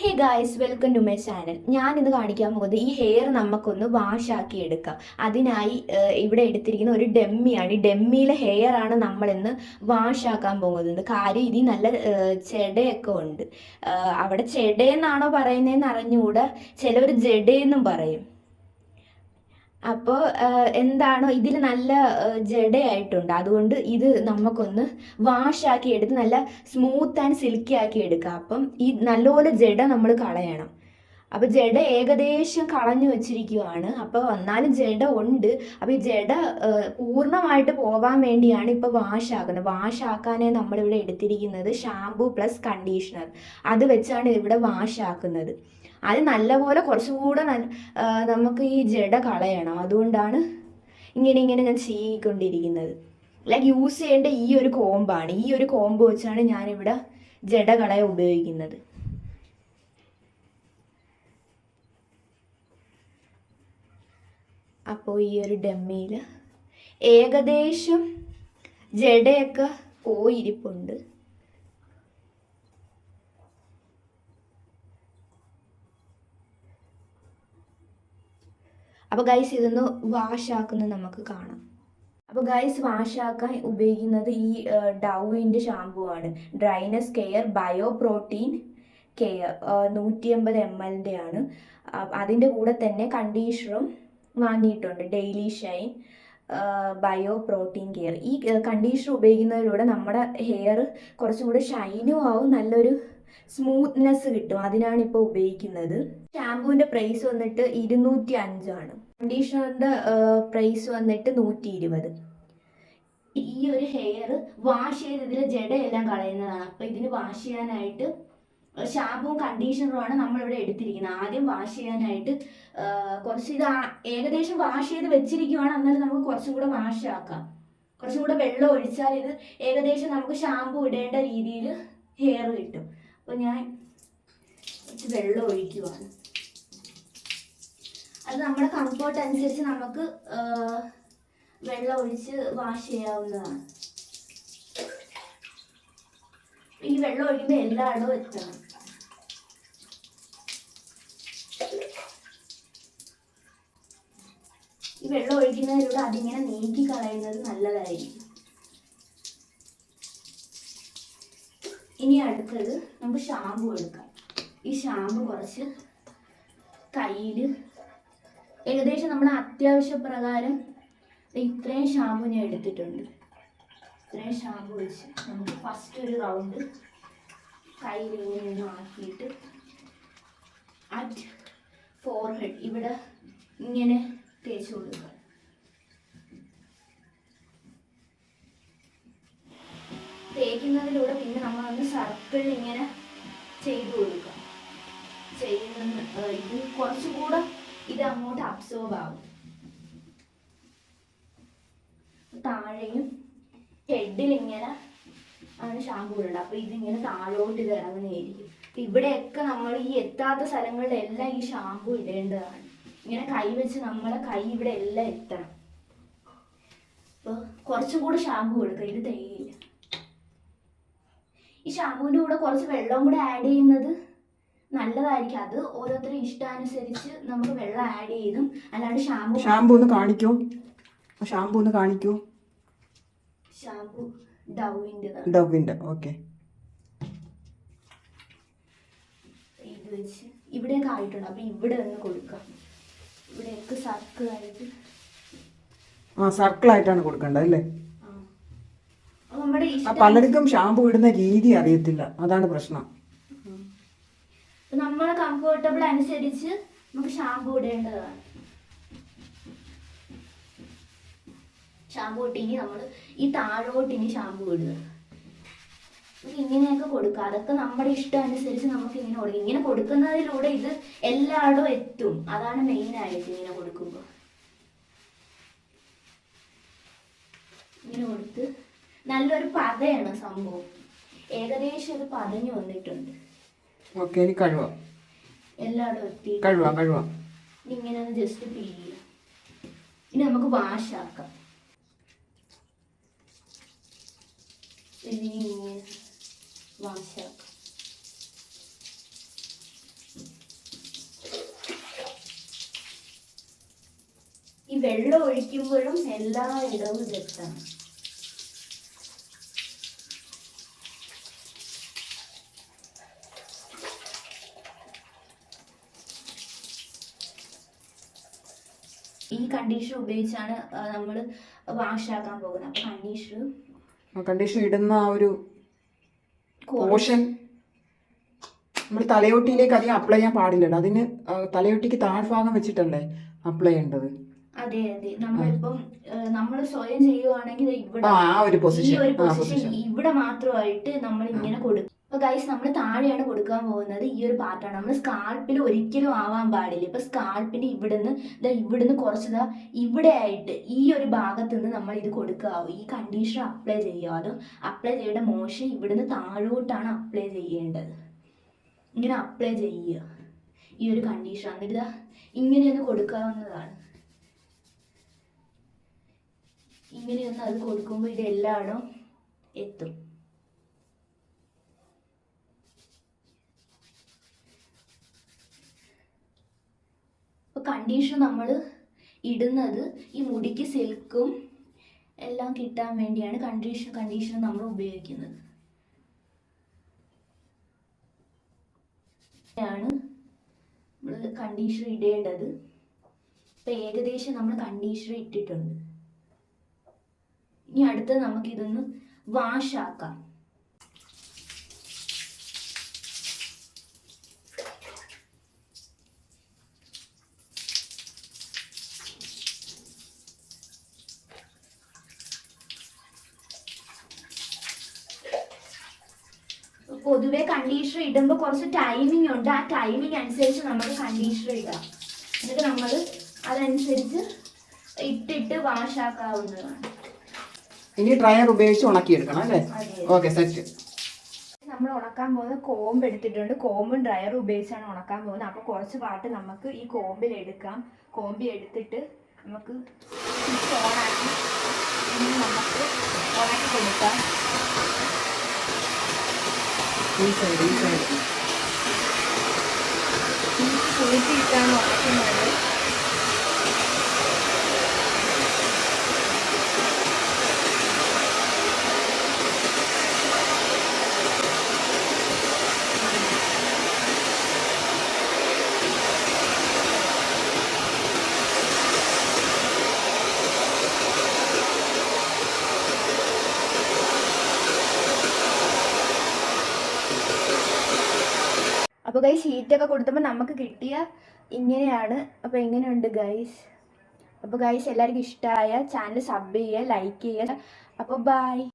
Hey guys welcome to my channel ഞാൻ ഇന്ന് കാണിക്കാൻ പോകുന്നത് ഈ ഹെയർ നമുക്കൊന്ന് വാഷാക്കി എടുക്കാം അതിനായി ഇവിടെ എടുത്തിരിക്കുന്ന ഒരു ഡെമ്മിയാണ്. ഈ ഡെമ്മിയിലെ ഹെയർ ആണ് നമ്മളിന്ന് വാഷാക്കാൻ പോകുന്നത്. കാര്യം ഇതിൽ നല്ല ചെടയൊക്കെ ഉണ്ട്. അവിടെ ചെടയെന്നാണോ പറയുന്നതെന്ന് അറിഞ്ഞുകൂടാ. ചിലവർ ജഡയെന്നും പറയും. അപ്പോൾ എന്താണോ ഇതിൽ നല്ല ജഡയായിട്ടുണ്ട് അതുകൊണ്ട് ഇത് നമുക്കൊന്ന് വാഷാക്കി എടുത്ത് നല്ല സ്മൂത്ത് ആൻഡ് സിൽക്കി ആക്കി എടുക്കാം. അപ്പം ഈ നല്ലപോലെ ജഡ നമ്മൾ കളയണം. അപ്പോൾ ജഡ ഏകദേശം കളഞ്ഞു വെച്ചിരിക്കുകയാണ് അപ്പോൾ വന്നാലും ജഡ ഉണ്ട്. അപ്പോൾ ഈ ജഡ പൂർണമായിട്ട് പോകാൻ വേണ്ടിയാണ് ഇപ്പോൾ വാഷ് ആക്കുന്നത് വാഷ് ആക്കാനേ നമ്മളിവിടെ എടുത്തിരിക്കുന്നത് ഷാമ്പു പ്ലസ് കണ്ടീഷണർ. അത് വെച്ചാണ് ഇവിടെ വാഷ് ആക്കുന്നത് അത് നല്ലപോലെ കുറച്ചും കൂടെ നല്ല നമുക്ക് ഈ ജഡ കളയണം. അതുകൊണ്ടാണ് ഇങ്ങനെ ഇങ്ങനെ ഞാൻ ചെയ്യിക്കൊണ്ടിരിക്കുന്നത്. ലൈക്ക് യൂസ് ചെയ്യേണ്ട ഈ ഒരു കോമ്പാണ്. ഈ ഒരു കോമ്പ് വെച്ചാണ് ഞാനിവിടെ ജഡകളെ ഉപയോഗിക്കുന്നത്. അപ്പോൾ ഈ ഒരു ഡമ്മിയിൽ ഏകദേശം ജഡയൊക്കെ പോയിരിപ്പുണ്ട്. അപ്പോൾ ഗൈസ് ഇതൊന്ന് വാഷ് നമുക്ക് കാണാം. അപ്പോൾ ഗൈസ് വാഷാക്കാൻ ഉപയോഗിക്കുന്നത് ഈ ഡൗവിന്റെ ഷാമ്പു ആണ്. Dryness care bio protein care നൂറ്റി അമ്പത് എം എല്ലിന്റെ ആണ് അതിന്റെ കൂടെ തന്നെ കണ്ടീഷണറും വാങ്ങിയിട്ടുണ്ട്. Daily shine bio protein care ഈ കണ്ടീഷണർ ഉപയോഗിക്കുന്നതിലൂടെ നമ്മുടെ ഹെയർ കുറച്ചും കൂടെ ഷൈനും ആവും നല്ലൊരു സ്മൂത്ത്നെസ് കിട്ടും. അതിനാണ് ഇപ്പോൾ ഉപയോഗിക്കുന്നത്. ഷാമ്പൂവിന്റെ പ്രൈസ് വന്നിട്ട് ഇരുന്നൂറ്റി അഞ്ചാണ് കണ്ടീഷണറിന്റെ പ്രൈസ് വന്നിട്ട് നൂറ്റി ഇരുപത് ഈ ഒരു ഹെയർ വാഷ് ചെയ്ത് ഇതിലെ ജഡയെല്ലാം കളയുന്നതാണ്. അപ്പോൾ ഇതിന് വാഷ് ചെയ്യാനായിട്ട് ഷാമ്പുവും കണ്ടീഷണറുമാണ് നമ്മളിവിടെ എടുത്തിരിക്കുന്നത്. ആദ്യം വാഷ് ചെയ്യാനായിട്ട് കുറച്ച് ഇത് ഏകദേശം വാഷ് ചെയ്ത് വെച്ചിരിക്കുവാണ്. എന്നാലും നമുക്ക് കുറച്ചും കൂടെ വാഷ് ആക്കാം. കുറച്ചും കൂടെ വെള്ളം ഒഴിച്ചാൽ ഇത് ഏകദേശം നമുക്ക് ഷാമ്പു ഇടേണ്ട രീതിയിൽ ഹെയർ കിട്ടും. അപ്പോൾ ഞാൻ കുറച്ച് വെള്ളം ഒഴിക്കുവാണ്. അത് നമ്മുടെ കംഫോർട്ട് അനുസരിച്ച് നമുക്ക് വെള്ളം ഒഴിച്ച് വാഷ് ചെയ്യാവുന്നതാണ്. ഈ വെള്ളം ഒഴിക്കുമ്പോൾ എല്ലായിടവും എത്തണം. ഈ വെള്ളം ഒഴിക്കുന്നതിലൂടെ അതിങ്ങനെ നീക്കി കളയുന്നത് നല്ലതായിരിക്കും. ഇനി അടുത്തത് നമുക്ക് ഷാമ്പു എടുക്കാം. ഈ ഷാമ്പു കുറച്ച് കയ്യിൽ ഏകദേശം നമ്മുടെ അത്യാവശ്യ പ്രകാരം ഇത്രയും ഷാമ്പു ഞാൻ എടുത്തിട്ടുണ്ട്. ഇത്രയും ഷാമ്പു വെച്ച് നമുക്ക് ഫസ്റ്റ് ഒരു റൗണ്ട് കയ്യിൽ ഇങ്ങനെ ആക്കിയിട്ട് അറ്റ് ഫോർഹെഡ് ഇവിടെ ഇങ്ങനെ തേച്ച് കൊടുക്കുക. തേക്കുന്നതിലൂടെ പിന്നെ നമ്മൾ ഒന്ന് സർക്കിൾ ഇങ്ങനെ ചെയ്തു കൊടുക്കുക. ചെയ്യുന്ന ഇത് കുറച്ചുകൂടെ ഇത് അങ്ങോട്ട് അബ്സോർബ് ആവും. താഴെയും ഹെഡിൽ ഇങ്ങനെ ആണ് ഷാമ്പു ഉള്ളത് അപ്പൊ ഇതിങ്ങനെ താഴോട്ട് ഇത് ഇറങ്ങുന്നതായിരിക്കും. ഇവിടെയൊക്കെ നമ്മൾ ഈ എത്താത്ത സ്ഥലങ്ങളിലെല്ലാം ഈ ഷാമ്പു ഇടേണ്ടതാണ്. ഇങ്ങനെ കൈ വെച്ച് നമ്മളെ കൈ ഇവിടെ എല്ലാം എത്തണം. അപ്പോൾ കുറച്ചും കൂടെ ഷാമ്പു കൊടുക്കുക ഇത് തേയില്ല ഈ ഷാമ്പുവിന്റെ കൂടെ കുറച്ച് വെള്ളവും കൂടെ ആഡ് ചെയ്യുന്നത് നല്ലതായിരിക്കും. അത് ഓരോരുത്തരുടെ ഇഷ്ടാനുസരിച്ച് നമുക്ക് വെള്ളം ആഡ് ചെയ്തും അല്ലാണ്ട് ഷാമ്പു ഷാമ്പു ഒന്ന് കാണിക്കൂ. ഷാമ്പു ഒന്ന് കാണിക്കൂ. ഷാമ്പു ഡവിന്റെ ഡവിന്റെ ഓക്കെ ഇത് വെച്ച് ഇവിടെയൊക്കെ ആയിട്ടുണ്ട്. അപ്പൊ ഇവിടെ ഒന്ന് കൊടുക്കാം. ഇവിടെയൊക്കെ സർക്കിളായിട്ട്. ആ സർക്കിളായിട്ടാണ് കൊടുക്കേണ്ടത് അല്ലേ? ആ. പലർക്കും ഷാമ്പു ഇടുന്ന രീതി അറിയത്തില്ല. അതാണ് പ്രശ്നം. നമ്മളെ കംഫർട്ടബിൾ അനുസരിച്ച് നമുക്ക് ഷാമ്പു ഇടേണ്ടതാണ്. ഷാമ്പു ഇട്ടിങ്ങി ഇനി നമ്മൾ ഈ താഴോട്ടിങ്ങി ഇനി ഷാമ്പു ഇടുക. ഇങ്ങനെയൊക്കെ കൊടുക്കുക. അതൊക്കെ നമ്മുടെ ഇഷ്ടം അനുസരിച്ച് നമുക്ക് ഇങ്ങനെ കൊടുക്കും. ഇങ്ങനെ കൊടുക്കുന്നതിലൂടെ ഇത് എല്ലായിടവും എത്തും. അതാണ് മെയിൻ ആയിട്ട് ഇങ്ങനെ കൊടുക്കുമ്പോൾ. ഇങ്ങനെ കൊടുത്ത് നല്ലൊരു പതയാണ് സംഭവം. ഏകദേശം ഇത് പതഞ്ഞു വന്നിട്ടുണ്ട്. ഓക്കെ ഇനി കഴുവാം. എല്ലായിടും എത്തി. കഴുവാം കഴുവാം. ഇനി ഇങ്ങനെ ജസ്റ്റ് പിഴിയുക ഇനി നമുക്ക് വാഷാക്കാം. ഇങ്ങനെ വാശ ഈ വെള്ളം ഒഴിക്കുമ്പോഴും എല്ലാ ഇടവും ഇതെത്തണം ഈ കണ്ടീഷണർ ഉപയോഗിച്ചാണ് നമ്മൾ വാഷാക്കാൻ പോകുന്നത്. അപ്പം കണ്ടീഷണർ കണ്ടീഷണർ ഇടുന്ന ആ ഒരു പോർഷൻ നമ്മൾ തലയോട്ടിയിലേക്ക് അധികം അപ്ലൈ ചെയ്യാൻ പാടില്ലല്ലോ. അതിന് തലയോട്ടിക്ക് താഴ്ഭാഗം വെച്ചിട്ടല്ലേ അപ്ലൈ ചെയ്യേണ്ടത്? അതെ അതെ. നമ്മളിപ്പം നമ്മൾ സ്വയം ചെയ്യുവാണെങ്കിൽ ഇവിടെ ഇവിടെ മാത്രമായിട്ട് നമ്മൾ ഇങ്ങനെ കൊടുക്കും. ഇപ്പൊ ഗൈസ് നമ്മൾ താഴെയാണ് കൊടുക്കാൻ പോകുന്നത് ഈ ഒരു പാർട്ടാണ് നമ്മൾ സ്കാൾപ്പിൽ ഒരിക്കലും ആവാൻ പാടില്ല. ഇപ്പൊ സ്കാൾപ്പിന് ഇവിടുന്ന് ഇതാ ഇവിടുന്ന് കുറച്ച് ഇവിടെ ആയിട്ട് ഈ ഒരു ഭാഗത്ത് നിന്ന് നമ്മൾ ഇത് കൊടുക്കാവൂ ഈ കണ്ടീഷണർ അപ്ലൈ ചെയ്യുക. അത് അപ്ലൈ ചെയ്യേണ്ട മോശം ഇവിടുന്ന് താഴോട്ടാണ് അപ്ലൈ ചെയ്യേണ്ടത്. ഇങ്ങനെ അപ്ലൈ ചെയ്യുക. ഈ ഒരു കണ്ടീഷൻ എന്നിട്ട് ഇതാ ഇങ്ങനെയൊന്ന് കൊടുക്കാവുന്നതാണ്. ഇങ്ങനെയൊന്ന് അത് കൊടുക്കുമ്പോൾ ഇത് എല്ലായിടവും എത്തും അപ്പോൾ കണ്ടീഷൻ നമ്മൾ ഇടുന്നത് ഈ മുടിക്ക് സിൽക്കും എല്ലാം കിട്ടാൻ വേണ്ടിയാണ് കണ്ടീഷൻ കണ്ടീഷൻ നമ്മൾ ഉപയോഗിക്കുന്നത്. ആണ് നമ്മൾ കണ്ടീഷണർ ഇടേണ്ടത്. ഇപ്പം ഏകദേശം നമ്മൾ കണ്ടീഷണർ ഇട്ടിട്ടുണ്ട്. ഇനി അടുത്തത് നമുക്കിതൊന്ന് വാഷാക്കാം പൊതുവെ കണ്ടീഷണർ ഇടുമ്പോൾ കുറച്ച് ടൈമിംഗ് ഉണ്ട്. ആ ടൈമിംഗ് അനുസരിച്ച് നമുക്ക് കണ്ടീഷണർ ഇടാം. എന്നിട്ട് നമ്മൾ അതനുസരിച്ച് ഇട്ടിട്ട് വാഷ് ആക്കാവുന്നതാണ്. ഇനി ഡ്രയർ ഉപയോഗിച്ച് ഉണക്കിയെടുക്കണം അല്ലേ? ഓക്കെ സെറ്റ് നമ്മൾ ഉണക്കാൻ പോകുന്നത് കോമ്പ് എടുത്തിട്ടുണ്ട്. കോമ്പും ഡ്രയറും ഉപയോഗിച്ചാണ് ഉണക്കാൻ പോകുന്നത്. അപ്പോൾ കുറച്ച് പാട്ട് നമുക്ക് ഈ കോമ്പിൽ എടുക്കാം. കോമ്പി എടുത്തിട്ട് നമുക്ക് സ്വിച്ച് ഓണാക്കി നമുക്ക് ഉണക്കി കൊടുക്കാം. ഈ സൈഡ് ഈ സൈഡ് സ്വിച്ച് കുളിച്ചിട്ടാണ് ഉണക്കുന്നത് അപ്പോൾ ഗൈസ് ഷീറ്റൊക്കെ കൊടുത്തപ്പോൾ നമുക്ക് കിട്ടിയ ഇങ്ങനെയാണ്. അപ്പോൾ ഇങ്ങനെയുണ്ട് ഗൈസ് അപ്പോൾ ഗൈസ് എല്ലാവർക്കും ഇഷ്ടമായ ചാനൽ സബ് ചെയ്യുക ലൈക്ക് ചെയ്യുക. അപ്പോൾ ബൈ